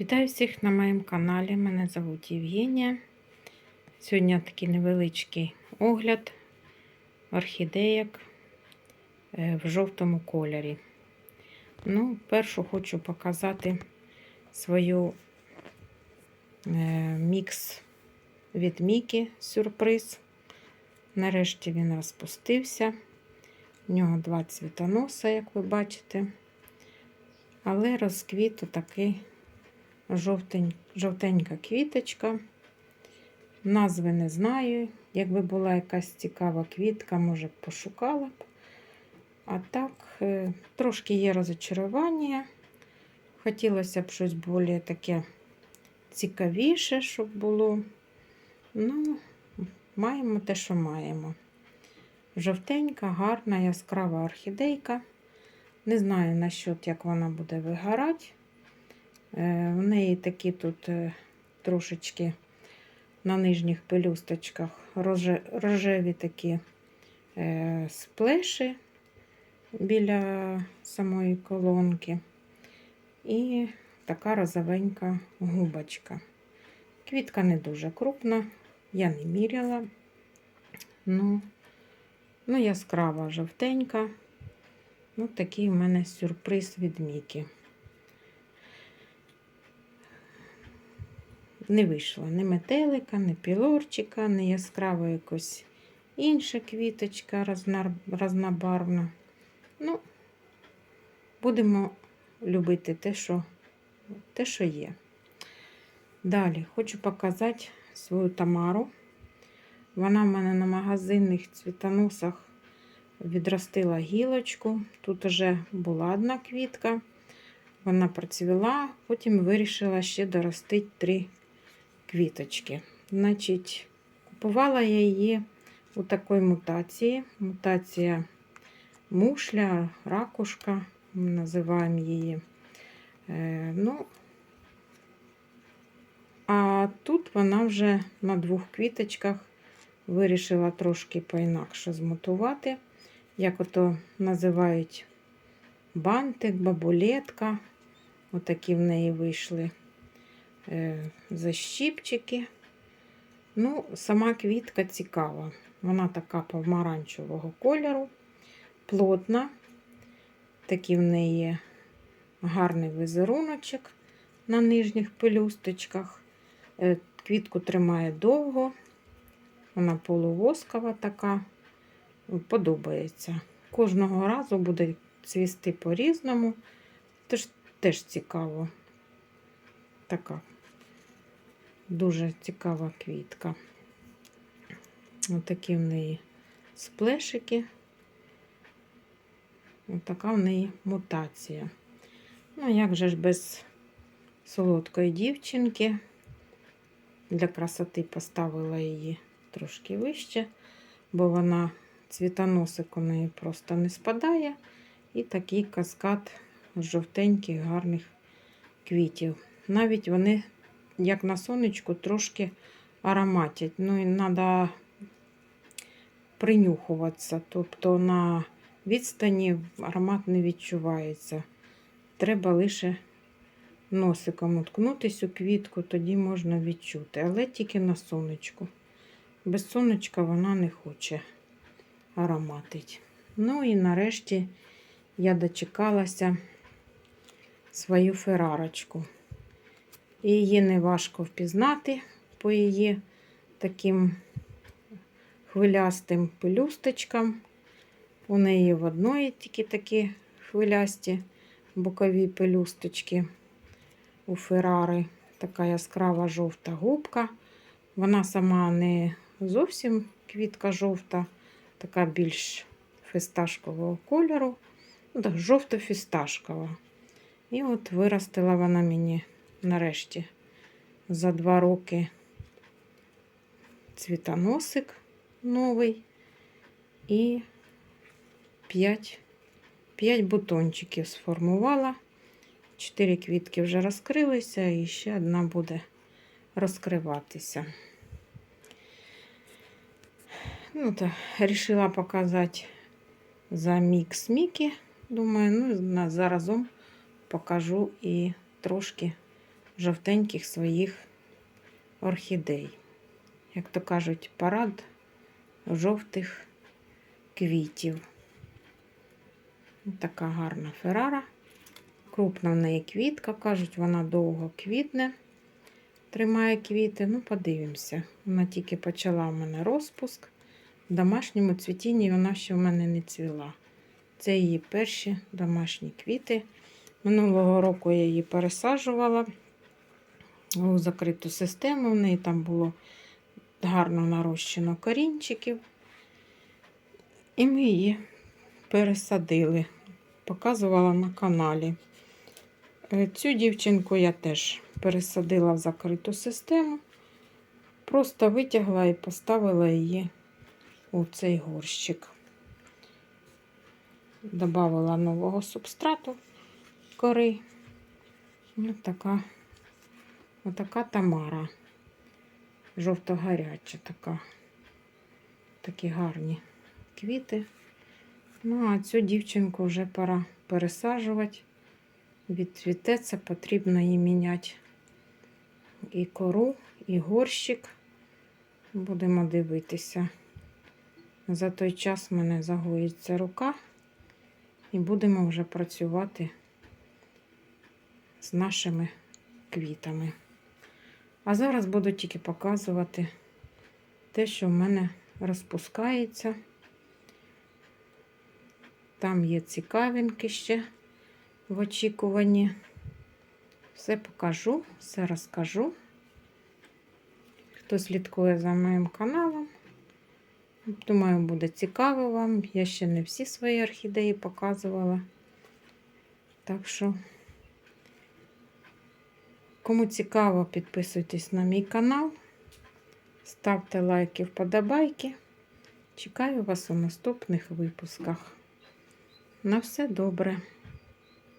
Вітаю всіх на моєму каналі. Мене звуть Євгенія. Сьогодні такий невеличкий огляд орхідеєк е, в жовтому кольорі. Ну, першу хочу показати свою е, мікс від Мікі сюрприз. Нарешті він розпустився. У нього два цвітоноса, як ви бачите. Але розквіт такий жовтень, жовтенька квіточка. Назви не знаю. Якби була якась цікава квітка, може б пошукала б. А так, е, трошки є розочарування. Хотілося б щось більш таке цікавіше, щоб було. Ну, маємо те, що маємо. Жовтенька, гарна, яскрава орхідейка. Не знаю насчет, як вона буде вигорати. Е, В неї такі тут е, трошечки на нижніх пелюсточках рожеві такі е, сплеші біля самої колонки. І така розовенька губочка. Квітка не дуже крупна, я не міряла. Ну, ну яскрава жовтенька. Ну, такий у мене сюрприз від Мікі. Не вийшло ні метелика, ні пілорчика, ні яскрава якось інша квіточка разнобарвна. Ну, будемо любити те, що, те, що є. Далі хочу показати свою Тамару. Вона в мене на магазинних цвітоносах відростила гілочку. Тут вже була одна квітка. Вона процвіла, потім вирішила ще доростити три квіточки. Значить, купувала я її у такої мутації. Мутація мушля, ракушка, ми називаємо її. Е, ну, а тут вона вже на двох квіточках вирішила трошки поінакше змутувати, як ото називають бантик, бабулетка. Отакі в неї вийшли защіпчики. Ну, сама квітка цікава. Вона така помаранчевого кольору, плотна. Такий в неї гарний візеруночок на нижніх пелюсточках. Е, Квітку тримає довго. Вона полувоскова така. Подобається. Кожного разу буде цвісти по-різному. Тож теж цікаво. Така дуже цікава квітка. Отакі в неї сплешики. Отака в неї мутація. Ну, як же ж без солодкої дівчинки. Для красоти поставила її трошки вище, бо вона цвітоносик у неї просто не спадає. І такий каскад жовтеньких, гарних квітів. Навіть вони, як на сонечку, трошки ароматять. Ну і треба принюхуватися. Тобто на відстані аромат не відчувається. Треба лише носиком уткнутись у квітку, тоді можна відчути. Але тільки на сонечку. Без сонечка вона не хоче ароматить. Ну і нарешті я дочекалася свою ферарочку. Її не важко впізнати по її таким хвилястим пелюсточкам. У неї в одної тільки такі хвилясті бокові пелюсточки у Ферари. Така яскрава жовта губка. Вона сама не зовсім квітка жовта, така більш фісташкового кольору. Ну, так, жовто-фісташкова. І от виростила вона мені нарешті за два роки цвітоносик новий і 5, 5 бутончиків сформувала. Чотири квітки вже розкрилися, і ще одна буде розкриватися. Ну, так, Рішила показати за мікс Мікі. Думаю, ну, заразом покажу і трошки жовтеньких своїх орхідей. Як то кажуть, парад жовтих квітів. Така гарна ферара. Крупна в неї квітка, кажуть, вона довго квітне, тримає квіти. Ну, подивимося. Вона тільки почала в мене розпуск. В домашньому цвітінні вона ще в мене не цвіла. Це її перші домашні квіти. Минулого року я її пересаджувала у закриту систему. В неї там було гарно нарощено корінчиків. І ми її пересадили. Показувала на каналі. Е, Цю дівчинку я теж пересадила в закриту систему. Просто витягла і поставила її у цей горщик. Добавила нового субстрату кори. Ось така, отака Тамара. Жовто-гаряча така. Такі гарні квіти. Ну, а цю дівчинку вже пора пересаджувати. Відцвітеться, потрібно їй міняти і кору, і горщик. Будемо дивитися. За той час в мене загоїться рука, і будемо вже працювати з нашими квітами. А зараз буду тільки показувати те, що в мене розпускається. Там є цікавинки ще в очікуванні. Все покажу, все розкажу. Хто слідкує за моїм каналом, думаю, буде цікаво вам. Я ще не всі свої орхідеї показувала. Так що, кому цікаво, підписуйтесь на мій канал, ставте лайки, вподобайки. Чекаю вас у наступних випусках. На все добре.